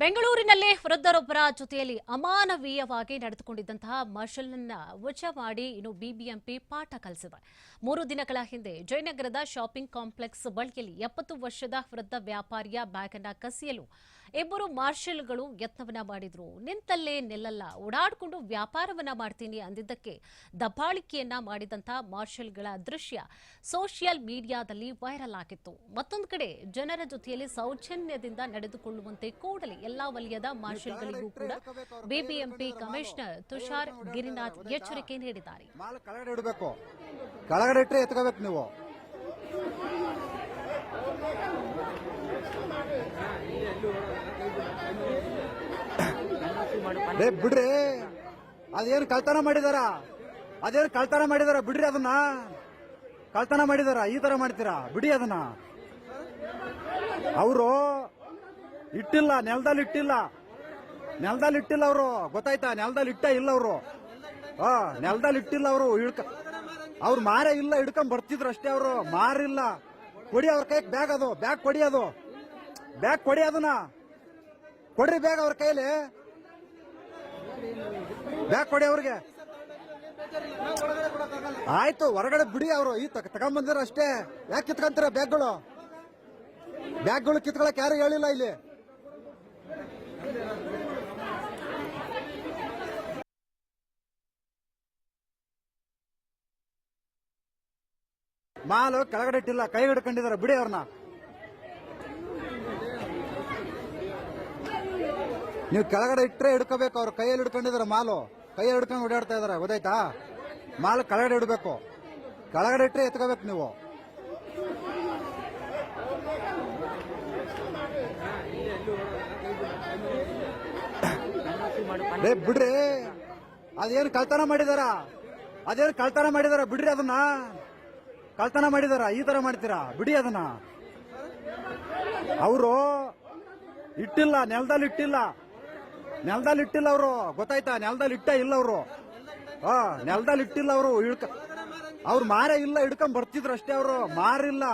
ಬೆಂಗಳೂರಿನಲ್ಲಿ ವೃದ್ಧರೊಬ್ಬರ ಜೊತೆಯಲ್ಲಿ ಅಮಾನವೀಯವಾಗಿ ನಡೆದುಕೊಂಡಿದ್ದಂತಹ ಮಷಲನ್ನ ವಜ ಮಾಡಿ ಇನ್ನು ಬಿಬಿಎಂಪಿ ಪಾಠ ಕಲಿಸಿದೆ. ಮೂರು ದಿನಗಳ ಹಿಂದೆ ಜಯನಗರದ ಶಾಪಿಂಗ್ ಕಾಂಪ್ಲೆಕ್ಸ್ ಬಳಿಯಲ್ಲಿ ಎಪ್ಪತ್ತು ವರ್ಷದ ವೃದ್ಧ ವ್ಯಾಪಾರಿಯ ಬ್ಯಾಗ್ ಅನ್ನ ಕಸಿಯಲು ಇಬ್ಬರು ಮಾರ್ಷಲ್ಗಳು ಯತ್ನವನ್ನ ಮಾಡಿದ್ರು. ನಿಂತಲ್ಲೇ ನಿಲ್ಲಲ್ಲ, ಓಡಾಡಿಕೊಂಡು ವ್ಯಾಪಾರವನ್ನ ಮಾಡ್ತೀನಿ ಅಂದಿದ್ದಕ್ಕೆ ದಬ್ಬಾಳಿಕೆಯನ್ನ ಮಾಡಿದಂತಹ ಮಾರ್ಷಲ್ಗಳ ದೃಶ್ಯ ಸೋಷಿಯಲ್ ಮೀಡಿಯಾದಲ್ಲಿ ವೈರಲ್ ಆಗಿತ್ತು. ಮತ್ತೊಂದು ಕಡೆ ಜನರ ಜೊತೆಯಲ್ಲಿ ಸೌಜನ್ಯದಿಂದ ನಡೆದುಕೊಳ್ಳುವಂತೆ ಕೂಡಲೇ ಎಲ್ಲಾ ವಲಯದ ಮಾರ್ಷಲ್ಗಳಿಗೂ ಕೂಡ ಬಿಬಿಎಂಪಿ ಕಮಿಷನರ್ ತುಷಾರ್ ಗಿರಿನಾಥ್ ಎಚ್ಚರಿಕೆ ನೀಡಿದ್ದಾರೆ. ಕೆಳಗಡೆ ಇಡಬೇಕು. ಕೆಳಗಡೆ ಇಟ್ಟರೆ ಎತ್ಕೋಬೇಕು ನೀವು. ಬಿಡ್ರಿ. ಅದೇನು ಕಳ್ತನ ಮಾಡಿದಾರ? ಅದೇನು ಕಳ್ತನ ಮಾಡಿದಾರ? ಬಿಡ್ರಿ ಅದನ್ನ. ಕಳ್ತನ ಮಾಡಿದಾರ? ಈ ತರ ಮಾಡ್ತೀರಾ? ಬಿಡಿ ಅದನ್ನ. ಅವರು ಇಟ್ಟಿಲ್ಲ, ನೆಲದಲ್ಲಿ ಇಟ್ಟಿಲ್ಲ. ನೆಲದಲ್ಲಿ ಇಟ್ಟಿಲ್ಲ ಅವರು, ಗೊತ್ತಾಯ್ತಾ? ನೆಲದಲ್ಲಿ ಇಟ್ಟ ಇಲ್ಲ ಅವರು. ಹಾ, ನೆಲದಲ್ಲಿ ಇಟ್ಟಿಲ್ಲ ಅವರು ಇಳ್ಕ ಅವ್ರು ಮಾರೇ ಇಲ್ಲ, ಹಿಡ್ಕೊಂಡ್ ಬರ್ತಿದ್ರು ಅಷ್ಟೇ ಅವರು. ಮಾರಿಲ್ಲ. ಕೊಡಿ ಅವ್ರ ಕೈಗೆ ಬ್ಯಾಗ್ ಅದು, ಬ್ಯಾಗ್ ಕೊಡಿ ಅದು. ಬ್ಯಾಗ್ ಕೊಡಿ ಅದನ್ನ. ಕೊಡ್ರಿ ಬ್ಯಾಗ್ ಅವ್ರ ಕೈಲಿ. ಬ್ಯಾಗ್ ಕೊಡಿ ಅವ್ರಿಗೆ. ಆಯ್ತು, ಹೊರಗಡೆ ಬಿಡಿ ಅವರು. ಈ ತಗೊಂಬಂದಿರ ಅಷ್ಟೇ. ಯಾಕೆ ಕಿತ್ಕೊಂತೀರ ಬ್ಯಾಗ್ಗಳು? ಬ್ಯಾಗ್ಗಳು ಕಿತ್ಕೊಳಕ್ ಯಾರು ಹೇಳಿಲ್ಲ ಇಲ್ಲಿ. ಮಾಲು ಕೆಳಗಡೆ ಇಟ್ಟಿಲ್ಲ, ಕೈ ಹಿಡ್ಕೊಂಡಿದಾರೆ ಬಿಡಿ ಅವ್ರನ್ನ. ನೀವು ಕೆಳಗಡೆ ಇಟ್ಟರೆ ಹಿಡ್ಕೋಬೇಕು, ಅವ್ರು ಕೈಯಲ್ಲಿ ಹಿಡ್ಕೊಂಡಿದ್ದಾರೆ ಮಾಲು. ಕೈಯಲ್ಲಿ ಹಿಡ್ಕೊಂಡು ಓಡಾಡ್ತಾ ಇದಾರೆ ಗೊತ್ತಾಯ್ತಾ? ಮಾಲು ಕೆಳಗಡೆ ಇಡಬೇಕು. ಕೆಳಗಡೆ ಇಟ್ಟರೆ ಎತ್ಕೋಬೇಕು ನೀವು. ಏ, ಬಿಡ್ರಿ. ಅದೇನು ಕಳ್ತನ ಮಾಡಿದಾರ? ಅದೇನು ಕಳ್ತನ ಮಾಡಿದಾರ? ಬಿಡ್ರಿ ಅದನ್ನ. ಕಳ್ತನ ಮಾಡಿದಾರ? ಈ ತರ ಮಾಡ್ತೀರಾ? ಬಿಡಿ ಅದನ್ನ. ಅವರು ಇಟ್ಟಿಲ್ಲ, ನೆಲದಲ್ಲಿ ಇಟ್ಟಿಲ್ಲ. ನೆಲದಲ್ಲಿ ಇಟ್ಟಿಲ್ಲ ಅವರು. ಗೊತ್ತಾಯ್ತಾ? ನೆಲದಲ್ಲಿ ಇಟ್ಟ ಇಲ್ಲ ಅವರು. ಹಾ ನೆಲದಲ್ಲಿ ಇಟ್ಟಿಲ್ಲ ಅವರು. ಇಳ್ಕ ಅವ್ರು ಮಾರೇ ಇಲ್ಲ, ಹಿಡ್ಕೊಂಡ್ ಬರ್ತಿದ್ರು ಅಷ್ಟೇ ಅವರು. ಮಾರಿಲ್ಲ.